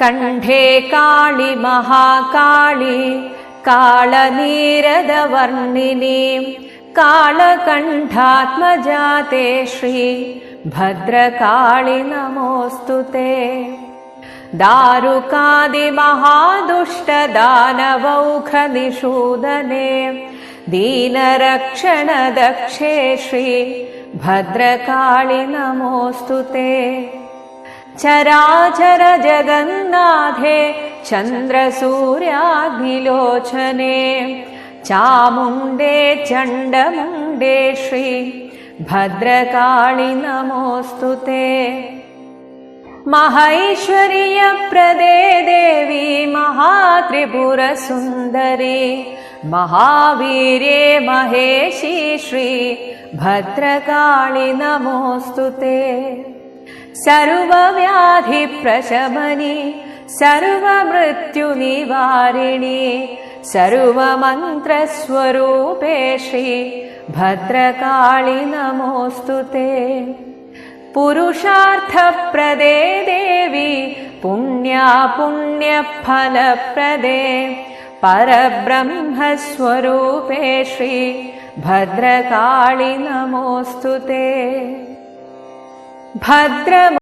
कण्ठे काळि महाकाळि कालनीरदवर्णिनी कालकण्ठात्मजाते श्री भद्रकाळि नमोऽस्तु ते दारुकादिमहादुष्टदानवौखनिषूदने दीनरक्षणदक्षे श्री भद्रकाळि नमोऽस्तु ते चराचर जगन्नाथे चन्द्रसूर्याग्निलोचने चामुण्डे चण्डमुण्डे श्री भद्रकाळि नमोऽस्तु ते। महैश्वर्यप्रदे देवी महात्रिपुरसुन्दरी महावीर्ये महेशी श्री भद्रकाळि नमोऽस्तु ते सर्वव्याधिप्रशमनि सर्वमृत्युनिवारिणि सर्वमन्त्रस्वरूपे श्री भद्रकाळि नमोऽस्तु ते। पुरुषार्थप्रदे देवी पुण्या पुण्यफलप्रदे परब्रह्मस्वरूपे श्री भद्रकाळि नमोऽस्तु ते ഭദ്ര